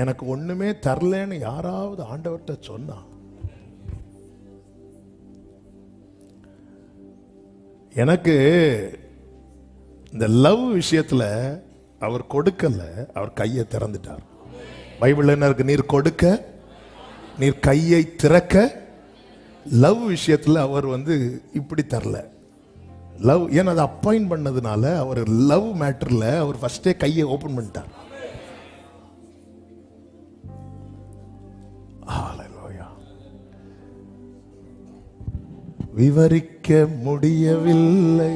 எனக்கு ஒன்றுமே தரலன்னு யாராவது ஆண்டவர்கிட்ட சொன்னா எனக்கு இந்த லவ் விஷயத்தில் அவர் கொடுக்கல அவர் கையை திறந்துட்டார். பைபிள் என்ன இருக்கு? நீர் கொடுக்க நீர் கையை திறக்க லவ் விஷயத்தில் அவர் வந்து இப்படி தரல. லவ் ஏன்னா அதை அப்பாயிண்ட் பண்ணதுனால அவர் லவ் மேட்டரில் அவர் ஃபஸ்ட்டே கையை ஓப்பன் பண்ணிட்டார். ஹாலலோயா விவரிக்க முடியவில்லை.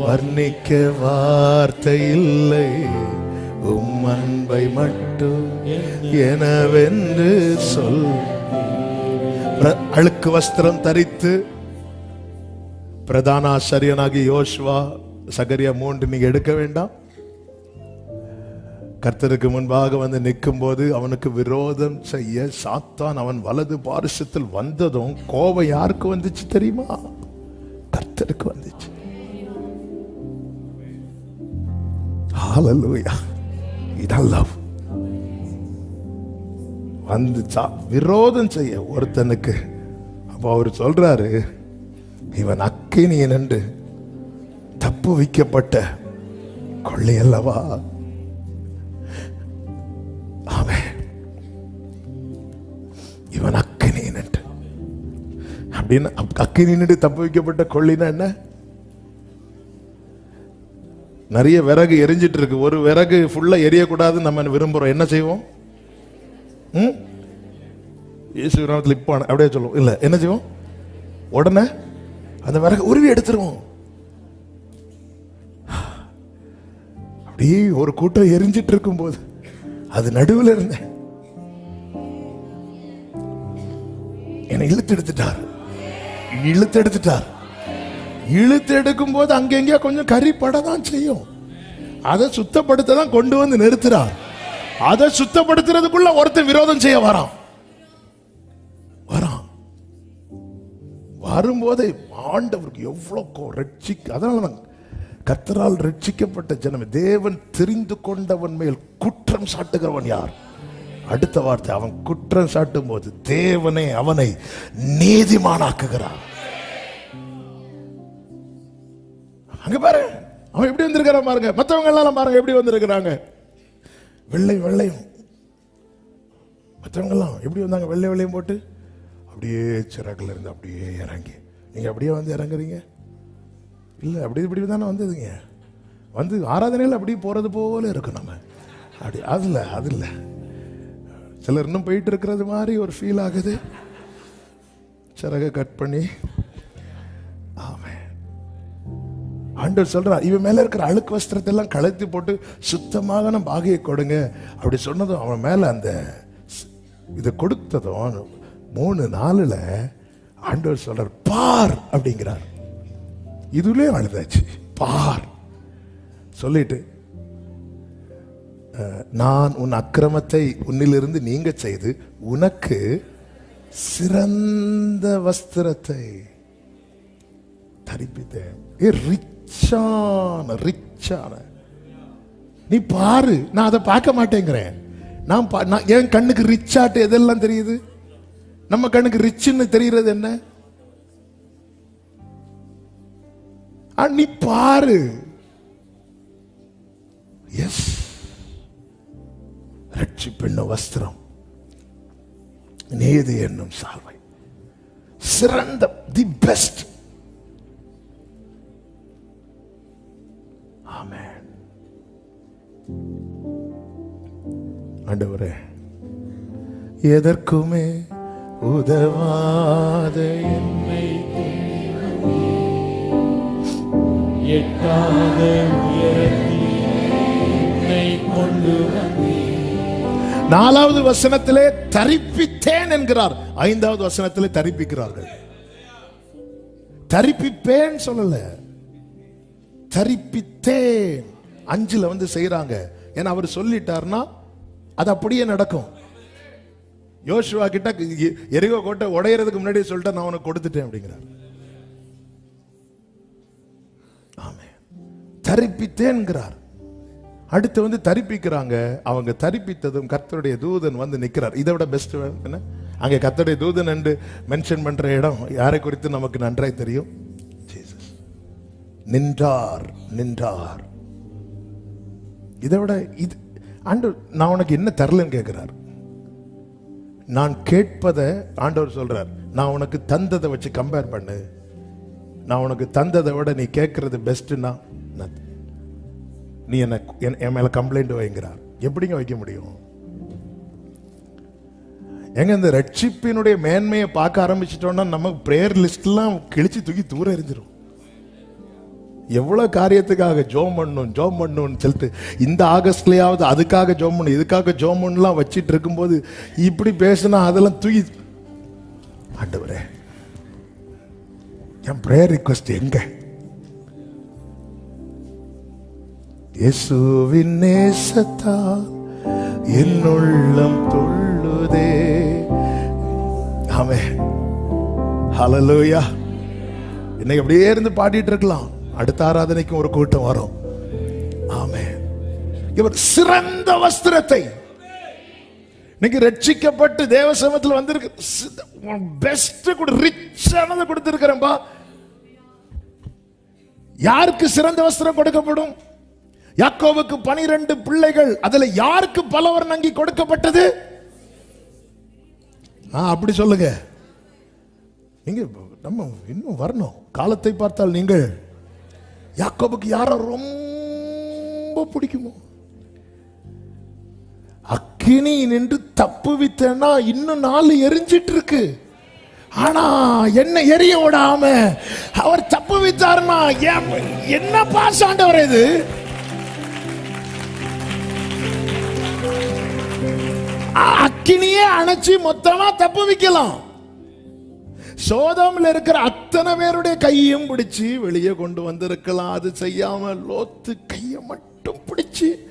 வர்ணிக்க வார்த்தை இல்லை. உம் அன்பை மட்டும் எனவென்று சொல். அழுக்கு வஸ்திரம் தரித்து. பிரதான ஆசாரியனாகி யோசுவா சகரியா மூன்று நீங்க எடுக்க வேண்டாம். கர்த்தருக்கு முன்பாக வந்து நிற்கும் போது அவனுக்கு விரோதம் செய்ய சாத்தான் அவன் வலது பாரிசத்தில் வந்ததும் கோபம் யாருக்கு வந்துச்சு தெரியுமா? கர்த்தருக்கு வந்துச்சு. ஹalleluya இதான் வந்து சா- விரோதம் செய்ய ஒருத்தனுக்கு. அப்போ அவர் சொல்றாரு இவன் அக்கினியன் என்று தப்பு வைக்கப்பட்ட கொள்ளையல்லவா இவன் அக்கினியன் என்று அப்படின்னு அப்- தப்பு வைக்கப்பட்ட கொள்ளினா என்ன? நிறைய விறகு எரிஞ்சிட்டு இருக்கு. ஒரு விறகு ஃபுல்லா எரியக்கூடாதுன்னு நம்ம விரும்புறோம். என்ன செய்வோம்? ம்? இயேசு கிராமத்தில் இப்போ அப்படியே சொல்லுவோம். இல்லை என்ன செய்வோம்? உடனே அந்த விறகு உருவி எடுத்துருவோம். அப்படியே ஒரு கூட்டம் எரிஞ்சிட்டு இருக்கும்போது அது நடுவில் இருந்தேன். என்னை இழுத்து எடுத்துட்டார் இழுத்து எடுத்துட்டார் இழுத்து எடுக்கும் போது அங்கெங்கே கொஞ்சம் கறி படதான் செய்யும். அதை சுத்தப்படுத்த தான் கொண்டு வந்து நிறுத்துறார். அதை சுத்தப்படுத்துறதுக்குள்ள ஒருத்தன் விரோதம் செய்ய வரான். வரான். வரும்போதே ஆண்டவருக்கு எவ்வளோ ரட்சி அதனால தான் கத்தரால் ரட்சிக்கப்பட்ட ஜனம் தேவன் தெரிந்து கொண்டவன் மேல் குற்றம் சாட்டுகிறவன் யார்? அடுத்த வார்த்தை அவன் குற்றம் சாட்டும் போது தேவனே அவனை நீதிமானாக்குகிறான். அங்க பாரு அவன் எப்படி வந்திருக்கிறான் பாருங்க. மற்றவங்க எல்லாம் பாருங்க எப்படி வந்திருக்கிறாங்க. வெள்ளை வெள்ளையும். மற்றவங்க எல்லாம் எப்படி வந்தாங்க? வெள்ளை வெள்ளையும் போட்டு அப்படியே சிறகுல இருந்து அப்படியே இறங்கி. நீங்க அப்படியே வந்து இறங்குறீங்க? இல்லை அப்படி இப்படி தானே வந்ததுங்க. வந்து ஆராதனையில் அப்படியே போறது போல இருக்கும் நம்ம. அப்படி அதுல அது இல்லை. சிலர் இன்னும் போயிட்டு இருக்கிறது மாதிரி ஒரு ஃபீல் ஆகுது. சிறக கட் பண்ணி. ஆமே ஆண்டவர் சொல்றார் இவன் மேல இருக்கிற அழுக்கு வஸ்திரத்தை எல்லாம் களைத்து போட்டு நம்ம பாகையை கொடுங்க. அப்படி சொன்னதும் அவன் மேல அந்த இதை கொடுத்ததும் மூணு நாளில் ஆண்டவர் சொல்றார் பார் அப்படிங்கிறார். இதுலேயும் அழுதாச்சு. பார் சொல்லிட்டு நான் உன் அக்கிரமத்தை உன்னிலிருந்து நீங்க செய்து உனக்கு சிறந்த வஸ்திரத்தை தரிப்பித்தேன். ஏ ரிச்சான ரிச்சான. நீ பாரு நான் அதை பார்க்க மாட்டேங்கிறேன். நான் பா- நான் என் கண்ணுக்கு ரிச்சாட்டு எதெல்லாம் தெரியுது? நம்ம கண்ணுக்கு ரிச்சுன்னு தெரிகிறது என்ன? ஆ, நீ பாரு. எஸ் ரட்சிப்பெண்ணும் வஸ்திரம். நீதி என்னும் சால்வை. சிறந்த தி பெஸ்ட் ஆமேன். ஆண்டவரே எதற்குமே உதவாத. என்னை எட்டாத உயரத்தில் என்னை கொண்டு வந்தீர். நாலாவது வசனத்திலே தரிப்பித்தேன் என்கிறார். ஐந்தாவது வசனத்திலே தரிப்பிக்கிறார்கள். தரிப்பிப்பேன் சொல்லல. தரிப்பித்தேன். அஞ்சுல வந்து செய்யறாங்க ஏன்னா அவர் சொல்லிட்டார்னா அது அப்படியே நடக்கும். யோசுவா கிட்ட எ- எரிகோ கோட்டை உடையறதுக்கு முன்னாடி சொல்லிட்டு நான் உனக்கு கொடுத்துட்டேன் அப்படிங்கிறார். ஆமென். தரிப்பித்தேன்கிறார் அடுத்து வந்து தரிப்பிக்கிறாங்க. அவங்க தரிப்பித்ததும் கர்த்தருடைய தூதன் வந்து நிற்கிறார் இதை விட பெஸ்ட் என்ன? அங்கே கர்த்தருடைய தூதன் என்று மென்ஷன் பண்ணுற இடம் யாரை குறித்து நமக்கு நன்றாய் தெரியும்? ஜீசஸ் நின்றார் நின்றார். இதை விட இது ஆண்டவர் நான் உனக்கு என்ன தரலன்னு கேட்குறார். நான் கேட்பதை ஆண்டவர் சொல்கிறார் நான் உனக்கு தந்ததை வச்சு கம்பேர் பண்ணு. நான் உனக்கு தந்ததை விட நீ கேட்குறது பெஸ்ட்டுன்னா நான் நீ என்ன என் என் கம்ப்ளைண்ட் வைங்கிறார். எப்படிங்க வைக்க முடியும்? எங்க இந்த ரட்சிப்பினுடைய மேன்மையை பார்க்க ஆரம்பிச்சிட்டோம்னா நம்ம பிரேயர் லிஸ்ட்லாம் கிழிச்சு தூக்கி தூர எரிஞ்சிடும் எவ்வளோ காரியத்துக்காக ஜோம் பண்ணணும் ஜோம் பண்ணுன்னு சொல்லிட்டு இந்த ஆகஸ்ட்லேயாவது அதுக்காக ஜோம் பண்ணும் இதுக்காக ஜோம் பண்ணலாம் வச்சிட்டு இருக்கும்போது இப்படி பேசினா அதெல்லாம் தூக்கி ஆண்டவரே என் ப்ரேயர் ரிக்வஸ்ட் எங்கே? இயேசுவின் நேசத்தால் என் உள்ளம் துள்ளுதே ஆமே இன்னைக்கு அப்படியே இருந்து பாடிட்டு இருக்கலாம். அடுத்த ஆராதனைக்கும் ஒரு கூட்டம் வரும். ஆமே இவர் சிறந்த வஸ்திரத்தை. இன்னைக்கு ரட்சிக்கப்பட்டு தேவ சமத்தில் வந்திருக்கு பெஸ்ட் கொடு ரிச்சானதை கொடுத்திருக்கிறேன்பா. யாருக்கு சிறந்த வஸ்திரம் கொடுக்கப்படும்? யாக்கோவுக்கு பனிரெண்டு பிள்ளைகள் அதுல யாருக்கு பலவர் நங்கி கொடுக்கப்பட்டது? ஆ, அப்படி சொல்லுங்க. நீங்க நம்ம இன்னும் வரணும். காலத்தை பார்த்தால் நீங்கள் யாக்கோபுக்கு யார ரொம்ப பிடிக்குமோ? அக்கினி நின்று தப்புவித்தேன்னா இன்னும் நாலு எரிஞ்சிட்டு இருக்கு ஆனா என்ன எரிய விடாம அவர் தப்பு வித்தாருன்னா என்ன பாசாண்டவர் இது? அக்கினியே அணைச்சி மொத்தமா தப்பு வைக்கலாம். சோதமில் இருக்கிற அத்தனை பேருடைய கையும் பிடிச்சி வெளியே கொண்டு வந்திருக்கலாம். அது செய்யாம லோத்து கையை மட்டும் பிடிச்சி.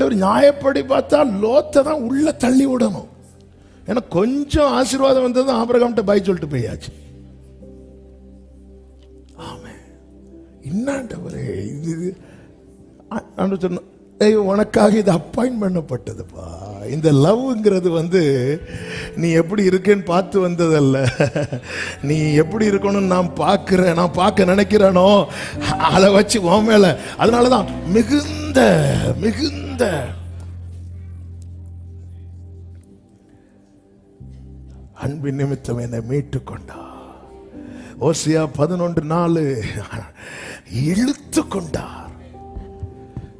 ஒரு நியாயப்படி பார்த்தா லோத்தை தான் உள்ள தள்ளி விடணும். ஏன்னா கொஞ்சம் ஆசீர்வாதம் வந்ததும் ஆபரகாம்கிட்ட பை சொல்லிட்டு போயாச்சு. ஆமே இன்னாண்டவரே இது இது- சொன்ன உனக்காக இது அப்பாயின் பண்ணப்பட்டதுப்பா. இந்த லவ்ங்கிறது வந்து நீ எப்படி இருக்கேன்னு பார்த்து வந்ததல்ல. நீ எப்படி இருக்கணும்னு நான் பார்க்குறேன் நான் பார்க்க நினைக்கிறேனோ அதை வச்சு உன் மேல. அதனால தான் மிகுந்த மிகுந்த. அன்பின் நிமித்தம் என்னை மீட்டு கொண்டார் ஓசியா பதினொன்று நாலு இழுத்து கொண்டார்.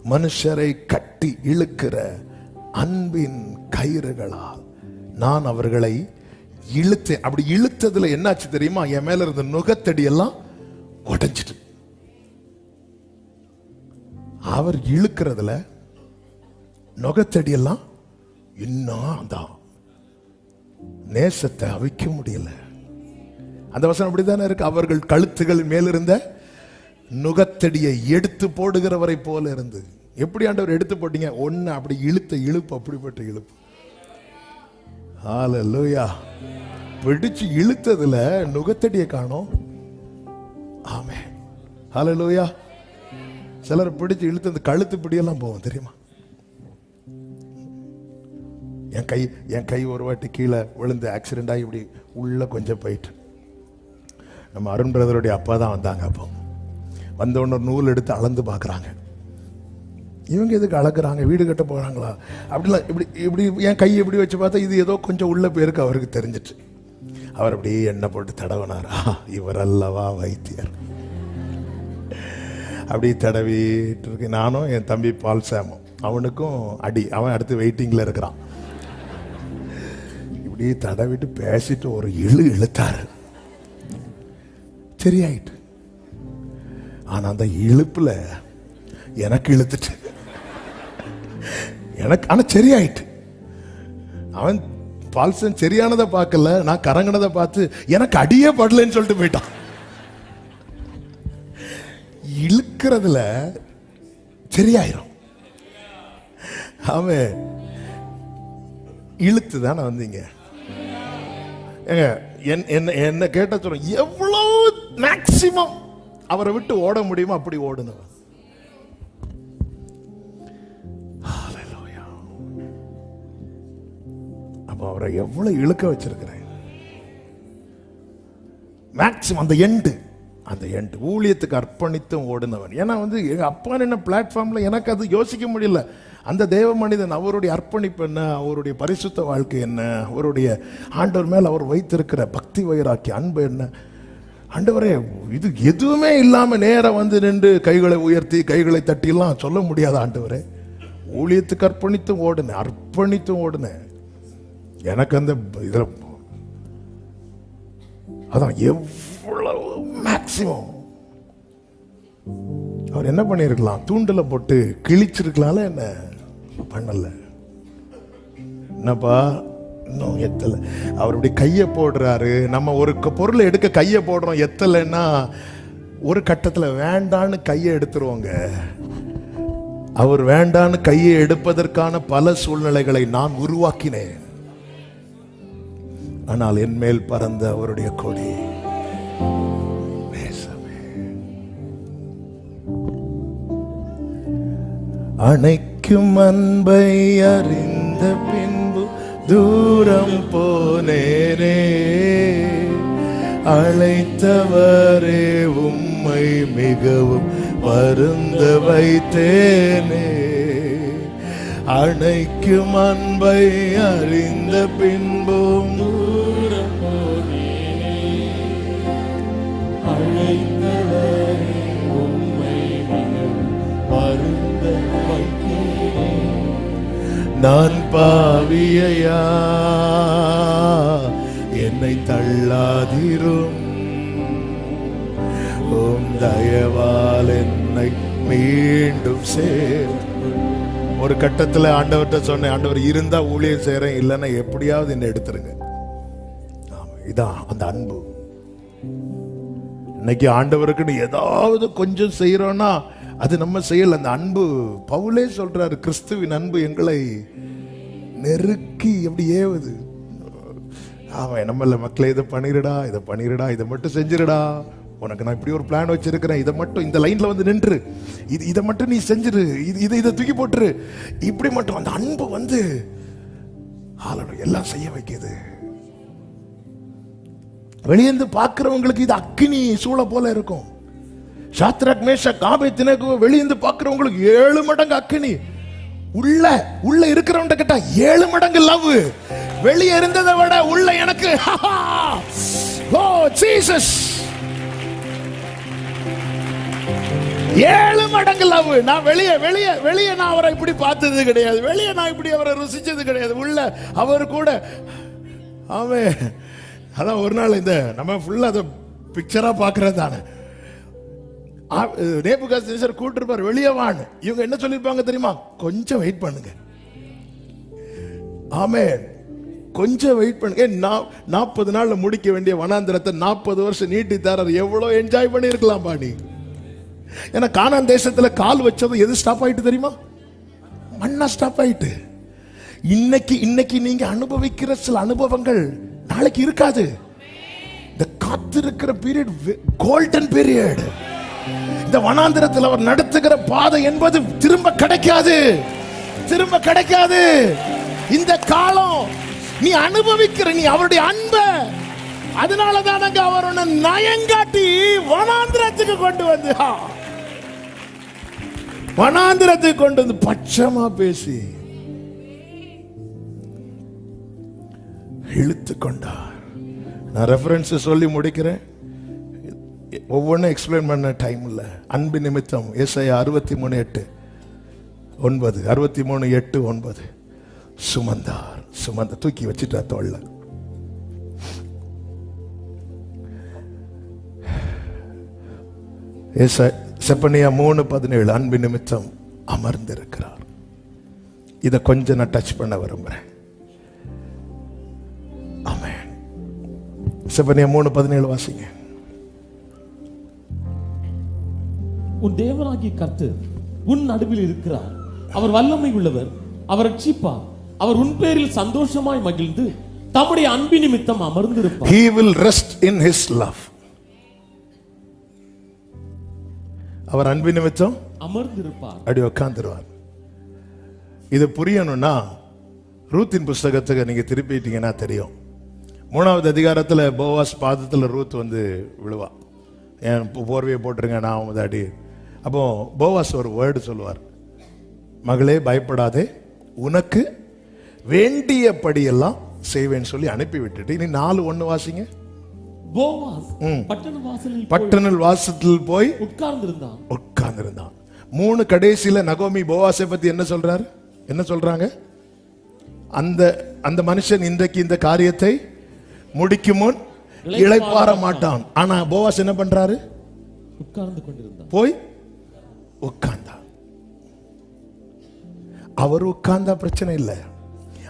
மனுஷரை கட்டி இழுக்கிற அன்பின் கயிறுகளால் நான் அவர்களை இழுத்தேன். அப்படி இழுத்ததுல என்னாச்சு தெரியுமா? என் மேல இருந்த நுகத்தடி எல்லாம் உடஞ்சிட்டு. அவர் இழுக்கிறதுல நுகத்தடி எல்லாம் இன்னும் தான் நேசத்தை அவிக்க முடியல. அந்த வசனம் அப்படித்தானே இருக்கு? அவர்கள் கழுத்துகள் மேலிருந்த நுகத்தடியை எடுத்து போடுகிறவரை போல இருந்து. எப்படி ஆண்டவர் எடுத்து போட்டீங்க? ஒன்று அப்படி இழுத்த இழுப்பு அப்படிப்பட்ட இழுப்பு. ஹalleluya பிடிச்சு இழுத்ததுல நுகத்தடியை காணும். ஆமே ஹalleluya சிலர் பிடிச்சு இழுத்து அந்த கழுத்து பிடியெல்லாம் போவோம் தெரியுமா? என் கை என் கை ஒரு வாட்டி கீழே விழுந்து ஆக்சிடென்ட் ஆகி இப்படி உள்ள கொஞ்சம் போயிட்டு. நம்ம அருண் பிரதருடைய அப்பா தான் வந்தாங்க அப்போ. வந்த நூல் எடுத்து அளந்து பார்க்குறாங்க. இவங்க எதுக்கு அளக்குறாங்க? வீடு கட்ட போகிறாங்களா அப்படிலாம் இப்படி இப்படி என் கை இப்படி வச்சு பார்த்தா இது ஏதோ கொஞ்சம் உள்ள பேருக்கு அவருக்கு தெரிஞ்சிட்டு அவர் அப்படியே எண்ணெய் போட்டு தடவினாரா? இவர் அல்லவா வைத்தியர். அப்படி தடவிட்டு இருக்கு. நானும் என் தம்பி பால் சாமும் அவனுக்கும் அடி. அவன் அடுத்து வெயிட்டிங்கில் இருக்கிறான். இப்படி தடவிட்டு பேசிட்டு ஒரு இழு இழுத்தாரு. சரியாயிட்டு. ஆனால் அந்த இழுப்பில் எனக்கு இழுத்துட்டு. எனக்கு ஆனால் சரியாயிட்டு. அவன் பால்சன் சரியானதை பார்க்கல நான் கரங்கினதை பார்த்து எனக்கு அடியே படலன்னு சொல்லிட்டு போயிட்டான். இழுக்கிறதுல சரியாயிரும். அவன் இழுத்து தானே வந்தீங்க. ஏங்க என்- என்ன என்ன கேட்ட சொல்றேன் எவ்வளவு மேக்சிமம் அவரை விட்டு ஓட முடியுமோ? அப்படி ஓடுனவர். அப்போ அவரை எவ்வளவு இழுக்க வச்சிருக்கிறேன். மேக்சிமம் அந்த எண்டு அந்த எண்டு ஊழியத்துக்கு அர்ப்பணித்தும் ஓடுனவன். ஏன்னா வந்து எங்கள் அப்பா என்ன பிளாட்ஃபார்மில் எனக்கு அது யோசிக்க முடியல. அந்த தேவ மனிதன் அவருடைய அர்ப்பணிப்பு என்ன? அவருடைய பரிசுத்த வாழ்க்கை என்ன? அவருடைய ஆண்டவர் மேல் அவர் வைத்திருக்கிற பக்தி வயிறாக்கி அன்பு என்ன? ஆண்டவரே இது எதுவுமே இல்லாமல் நேராக வந்து நின்று கைகளை உயர்த்தி கைகளை தட்டிலாம் சொல்ல முடியாத ஆண்டவரே. ஊழியத்துக்கு அர்ப்பணித்தும் ஓடுனேன் அர்ப்பணித்தும் ஓடுனேன். எனக்கு அந்த இதில் அதான் எவ்வளவு மேக்சிமம் அவர் என்ன பண்ணியிருக்கலாம்? தூண்டில் போட்டு கிழிச்சிருக்கலாம்ல என்ன? பண்ணலை. என்னப்பா? இன்னும் எத்தலை. அவர் இப்படி கையை போடுறாரு. நம்ம ஒரு பொருளை எடுக்க கையை போடுறோம். எத்தலைன்னா ஒரு கட்டத்தில் வேண்டான்னு கையை எடுத்துருவோங்க. அவர் வேண்டான்னு கையை எடுப்பதற்கான பல சூழ்நிலைகளை நான் உருவாக்கினேன். ஆனால் என் மேல் பறந்த அவருடைய கொடி அணைக்கும் அன்பை அறிந்த பின் தூரம் போனேனே அழைத்தவரே உம்மை மிகவும் மருந்து வைத்தேனே. அணைக்கும் அன்பை அறிந்த பின்போ நான் பாவியையா? என்னை தள்ளாதிரும். உம் தயவால் என்னை மீண்டும் சேர். ஒரு கட்டத்துல ஆண்டவர்கிட்ட சொன்னேன் ஆண்டவர் இருந்தா ஊழியர் செய்கிறேன் இல்லைன்னா எப்படியாவது என்னை எடுத்துருங்க. ஆமா, இதான் அந்த அன்பு. இன்னைக்கு ஆண்டவருக்குன்னு ஏதாவது கொஞ்சம் செய்கிறோன்னா அது நம்ம செயல். அந்த அன்பு பவுலே சொல்றாரு கிறிஸ்துவின் அன்பு எங்களை நெருக்கி எப்படி ஏவுது? அவன் நம்மள மக்களை இதை பண்ணிருடா இதை பண்ணிருடா இதை மட்டும் செஞ்சிருடா. உனக்கு நான் இப்படி ஒரு பிளான் வச்சிருக்கிறேன். இதை மட்டும் இந்த லைன்ல வந்து நின்று. இது இதை மட்டும் நீ செஞ்சிரு. இது இதை இதை தூக்கி போட்டுரு. இப்படி மட்டும் அந்த அன்பு வந்து ஆளணும் எல்லாம் செய்ய வைக்கிது. வெளியேந்து பார்க்குறவங்களுக்கு இது அக்கினி சூழ போல இருக்கும். சாத்ரக் மேஷ காபை தினகு வெளியிருந்து பார்க்கிறவங்களுக்கு ஏழு மடங்கு அக்கினி. உள்ள உள்ள இருக்கிறவன்ட்ட கிட்ட ஏழு மடங்கு லவ். வெளியே இருந்ததை விட உள்ள எனக்கு ஓ ஜீசஸ்! ஏழு மடங்கு லவ். நான் வெளியே வெளியே வெளியே நான் அவரை இப்படி பார்த்தது கிடையாது. வெளியே நான் இப்படி அவரை ருசிச்சது கிடையாது. உள்ள அவர் கூட அவன் அதான் ஒரு நாள் இந்த நம்ம ஃபுல்லாக அதை பிக்சராக பார்க்கறது தானே. நேபுகாசர் கூட்டிருப்பார் வெளியே வான்னு இவங்க என்ன சொல்லியிருப்பாங்க தெரியுமா? கொஞ்சம் வெயிட் பண்ணுங்க. ஆமே கொஞ்சம் வெயிட் பண்ணுங்க. நா- நாற்பது நாள்ல முடிக்க வேண்டிய வனாந்திரத்தை நாற்பது வருஷம் நீட்டி தரார் எவ்வளோ என்ஜாய் பண்ணியிருக்கலாம் பாடி ஏன்னா காணான் தேசத்தில் கால் வச்சதும் எது ஸ்டாப் ஆயிட்டு தெரியுமா? மண்ணா ஸ்டாப் ஆயிட்டு. இன்னைக்கு இன்னைக்கு நீங்க அனுபவிக்கிற சில அனுபவங்கள் நாளைக்கு இருக்காது. இந்த காத்திருக்கிற பீரியட் கோல்டன் பீரியட் இந்த வனாந்திரத்தில் அவர் நடத்துகிற பாதை என்பது திரும்ப கிடைக்காது. திரும்ப கிடைக்காது. இந்த காலம் நீ அனுபவிக்கிற நீ அவருடைய அன்ப அதனால தானங்க அவர் உன்னை நயங்காட்டி வனாந்திரத்துக்கு கொண்டு வந்து வனாந்திரத்துக்கு கொண்டு வந்து பட்சமா பேசி இழுத்து கொண்டார். நான் ரெஃபரன்ஸ் சொல்லி முடிக்கிறேன். ஒவ்வொன்றும் எக்ஸ்பிளைன் பண்ண டைம் இல்லை. அன்பு நிமித்தம் எஸ்ஐ அறுபத்தி மூணு எட்டு ஒன்பது அறுபத்தி மூணு எட்டு ஒன்பது. சுமந்தார் சுமந்த தூக்கி வச்சுட்டா தோல்ல செப்பனியா மூணு பதினேழு அன்பு நிமித்தம் அமர்ந்திருக்கிறார். இதை கொஞ்சம் நான் டச் பண்ண விரும்புகிறேன் செப்பனியா மூணு பதினேழு வாசிங்க. உன் தேவனாகிய கர்த்தர் உன் நடுவில் இருக்கிறார். அவர் வல்லமை உள்ளவர் அவர் ரட்சிப்பார். அவர் உன் பேரில் சந்தோஷமாய் மகிழ்ந்து தம்முடைய அன்பு நிமித்தம் அமர்ந்திருப்பார். He will rest in his love. அவர் அன்பு நிமித்தம் அமர்ந்திருப்பார். அப்படி உட்காந்துருவார் இது புரியணும்னா ரூத்தின் புஸ்தகத்துக்கு நீங்க திருப்பிட்டீங்கன்னா தெரியும். மூணாவது அதிகாரத்துல போவாஸ் பாதத்துல ரூத் வந்து விழுவா. என் போர்வையை போட்டுருங்க நான் வந்து அடி அப்போ போவாஸ் ஒரு வேர்டு சொல்லுவார். மகளே பயப்படாதே. உனக்கு வேண்டியபடியெல்லாம் செய்வேன்னு சொல்லி அனுப்பி விட்டுட்டு இனி நாலு ஒண்ணு வாசிங்க. பட்டணல் வாசத்தில் போய் உட்கார்ந்திருந்தான். உட்கார்ந்திருந்தான். மூணு கடைசியில நகோமி போவாசை பத்தி என்ன சொல்றாரு? என்ன சொல்றாங்க? அந்த அந்த மனுஷன் இன்றைக்கு இந்த காரியத்தை முடிக்கும் முன் இளைப்பாற மாட்டான். ஆனா போவாஸ் என்ன பண்றாரு? உட்கார்ந்து கொண்டிருந்தான். போய் உட்கார்ந்தா. அவர் உட்கார்ந்தா பிரச்சனை இல்லை.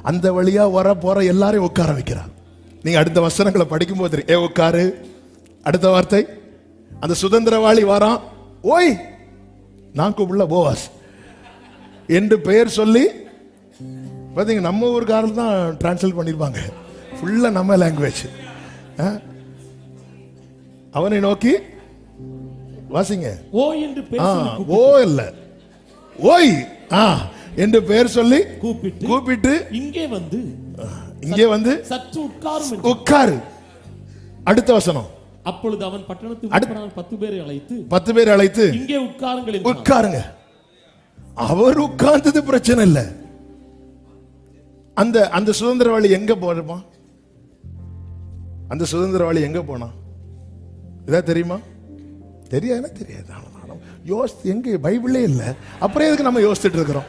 அந்த வழியா வர போற எல்லாரையும் உட்கார வைக்கிறார். நீங்க அடுத்த வசனங்களை படிக்கும் போது ஏ உட்காரு. அடுத்த வார்த்தை. அந்த சுதந்திரவாளி வாரான். ஓய் நான் கூப்பிடல போவாஸ். என்று பெயர் சொல்லி பாத்தீங்க நம்ம ஊருக்காரர் தான் டிரான்ஸ்லேட் பண்ணிருப்பாங்க. ஃபுல்லா நம்ம லாங்குவேஜ் அவனை நோக்கி வாசிங்க. ஓ என்று ஓ இல்ல. ஓய் ஆ என்று பெயர் சொல்லி கூப்பிட்டு கூப்பிட்டு இங்கே வந்து இங்கே வந்து சற்று உட்காரும். உட்காரு. அடுத்த வசனம். அப்பொழுது அவன் பட்டணத்துக்கு உட்படாமல் பத்து பேரை அழைத்து பத்து பேர் அழைத்து இங்கே உட்காருங்கள். உட்காருங்க. அவர் உட்கார்ந்தது பிரச்சனை இல்ல. அந்த அந்த சுதந்திரவாளி எங்க போறமா? அந்த சுதந்திரவாளி எங்க போனா? இதா தெரியுமா? தெரியாதுன்னா தெரியாது. அவ்வளவுதான். யோசி எங்கே பைபிளே இல்லை. அப்புறம் எதுக்கு நம்ம யோசிச்சுட்டு இருக்கிறோம்?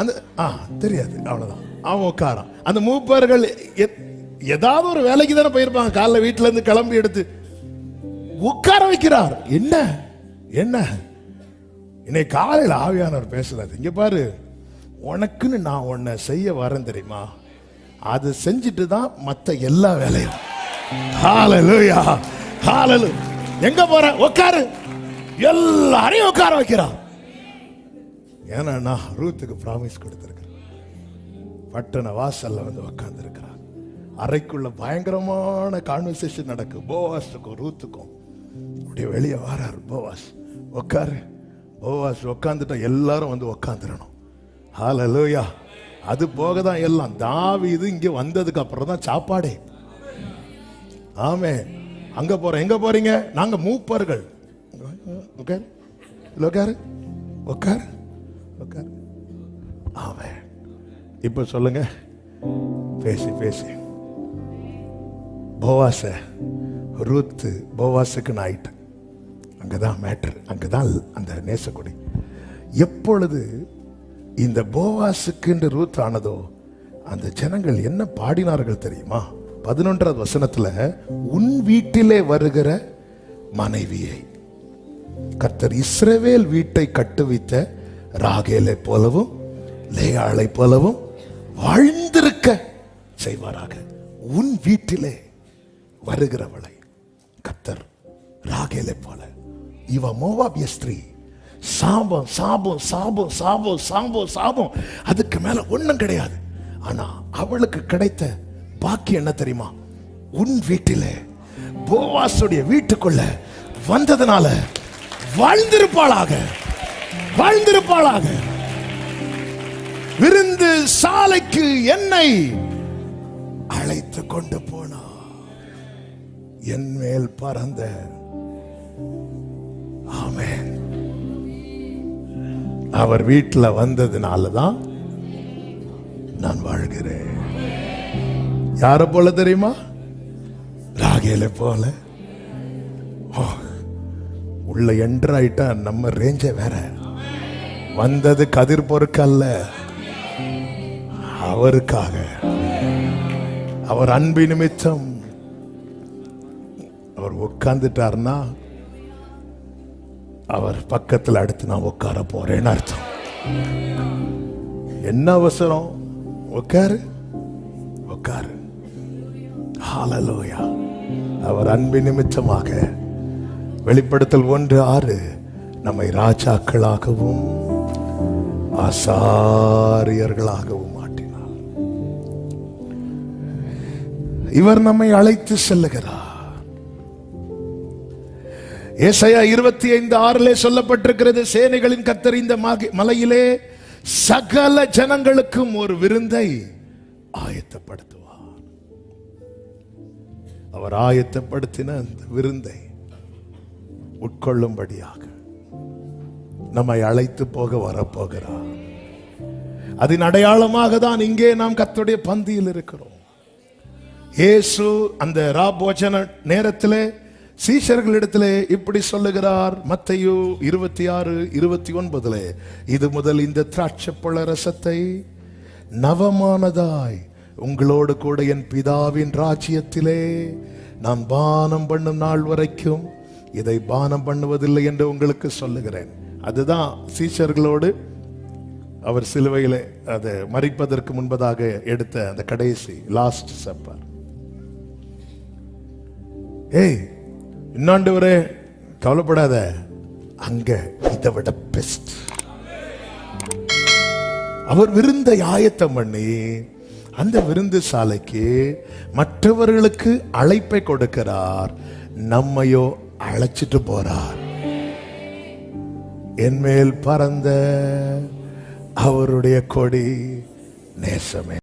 அந்த ஆ தெரியாது அவ்வளோதான் அவன் உட்காரான். அந்த மூப்பர்கள் ஏதாவது ஒரு வேலைக்கு தானே போயிருப்பாங்க. காலைல வீட்டிலேருந்து கிளம்பி எடுத்து உட்கார வைக்கிறார். என்ன? என்ன? இன்னைக்கு காலையில் ஆவியானவர் பேசுறாரு. இங்க பாரு உனக்குன்னு நான் உன்னை செய்ய வரேன் தெரியுமா? அது செஞ்சுட்டு தான் மற்ற எல்லா வேலையும். ஹாலலுயா ஹாலலு எங்க போற? உட்காரு எல்லாரையும் உட்கார வைக்கிறான். ஏன்னா நான் ரூத்துக்கு ப்ராமிஸ் கொடுத்திருக்கிறேன். பட்டண வாசல்ல வந்து உட்காந்துருக்கிறார் அறைக்குள்ள பயங்கரமான கான்வர்சேஷன் நடக்கு போவாஸுக்கும் ரூத்துக்கும். அப்படியே வெளியே வரார் போவாஸ். உட்காரு போவாஸ் உட்காந்துட்டா எல்லாரும் வந்து உட்காந்துடணும் ஹாலலூயா அது போக தான் எல்லாம். தாவி இது இங்கே வந்ததுக்கு அப்புறம் தான் சாப்பாடே. ஆமே அங்க போகிறோம் எங்க போறீங்க? நாங்க மூப்பர்கள். உட்கார். இல்லை உட்கார். உட்காரு. உட்காரு. ஆமே இப்ப சொல்லுங்க. பேசி பேசி. போவாச. ரூத்து போவாசுக்கு அங்கே தான் அங்கதான் மேட்டர் அங்கதான் அந்த நேசக்குடி. எப்பொழுது இந்த போவாசுக்குன்ற ரூத் ஆனதோ அந்த ஜனங்கள் என்ன பாடினார்கள் தெரியுமா? பதினொன்றாவது வசனத்துல உன் வீட்டிலே வருகிற மனைவியை. கர்த்தர் இஸ்ரவேல் வீட்டை கட்டுவித்த ராகேலை போலவும் லேயாளை போலவும் வாழ்ந்திருக்க செய்வாராக. உன் வீட்டிலே வருகிறவளை. கத்தர் ராகேலை போல. இவ மோவாபிய ஸ்திரீ. சாபம் சாபம் சாபம் சாபம் சாபம் சாபம். அதுக்கு மேல ஒண்ணும் கிடையாது. ஆனா அவளுக்கு கிடைத்த பாக்கி என்ன தெரியுமா? உன் வீட்டில போவாசுடைய வீட்டுக்குள்ள வந்ததுனால வாழ்ந்திருப்பாளாக. வாழ்ந்திருப்பாளாக. விருந்து சாலைக்கு என்னை அழைத்து கொண்டு போனா. என் மேல் பறந்த ஆமேன். அவர் வீட்டுல வந்ததுனால தான் நான் வாழ்கிறேன். யாரை போல தெரியுமா? ராகேல போல. உள்ள உள்ள ஆயிட்டா நம்ம ரேஞ்சே வேற. வந்தது கதிர் பொறுக்கல்ல அவருக்காக. அவர் அன்பு நிமித்தம் அவர் உட்கார்ந்துட்டார்னா அவர் பக்கத்தில் அடுத்து நான் உட்கார போறேன்னு அர்த்தம். என்ன அவசரம்? உட்காரு. உட்காரு. ஹாலலோயா அவர் அன்பு நிமித்தமாக வெளிப்படுத்தல் ஒன்று ஆறு நம்மை ராஜாக்களாகவும் ஆசாரியர்களாகவும் மாட்டினார் இவர் நம்மை அழைத்து செல்லுகிறார். ஏசையா இருபத்தி ஐந்து ஆறிலே சொல்லப்பட்டிருக்கிறது சேனைகளின் கத்தர் இந்த மக- மலையிலே சகல ஜனங்களுக்கும் ஒரு விருந்தை ஆயத்தப்படுத்தும் அவர் ஆயத்தப்படுத்தின அந்த விருந்தை உட்கொள்ளும்படியாக நம்மை அழைத்து போக வரப்போகிறார். அதன் அடையாளமாக தான் இங்கே நாம் கத்துடைய பந்தியில் இருக்கிறோம். இயேசு அந்த ராபோஜன நேரத்திலே சீஷர்களிடத்திலே இப்படி சொல்லுகிறார் மத்தையு இருபத்தி ஆறு இருபத்தி ஒன்பதுல இது முதல் இந்த திராட்சைப்பழ ரசத்தை நவமானதாய் உங்களோடு கூட என் பிதாவின் ராஜ்யத்திலே நான் பானம் பண்ணும் நாள் வரைக்கும் இதை பானம் பண்ணுவதில்லை என்று உங்களுக்கு சொல்லுகிறேன். அதுதான் சீஷர்களோடு அவர் சிலுவையில் அது மறிப்பதற்கு முன்பதாக எடுத்த அந்த கடைசி லாஸ்ட் சப்பர் ஏய் இன்னாண்டவரே கவலைப்படாத. அங்க இதை விட பெஸ்ட் அவர் விருந்தை ஆயத்தம் பண்ணி அந்த விருந்து சாலைக்கு மற்றவர்களுக்கு அழைப்பை கொடுக்கிறார் நம்மையோ அழைச்சிட்டு போறார். என்மேல் பறந்த அவருடைய கொடி நேசமே.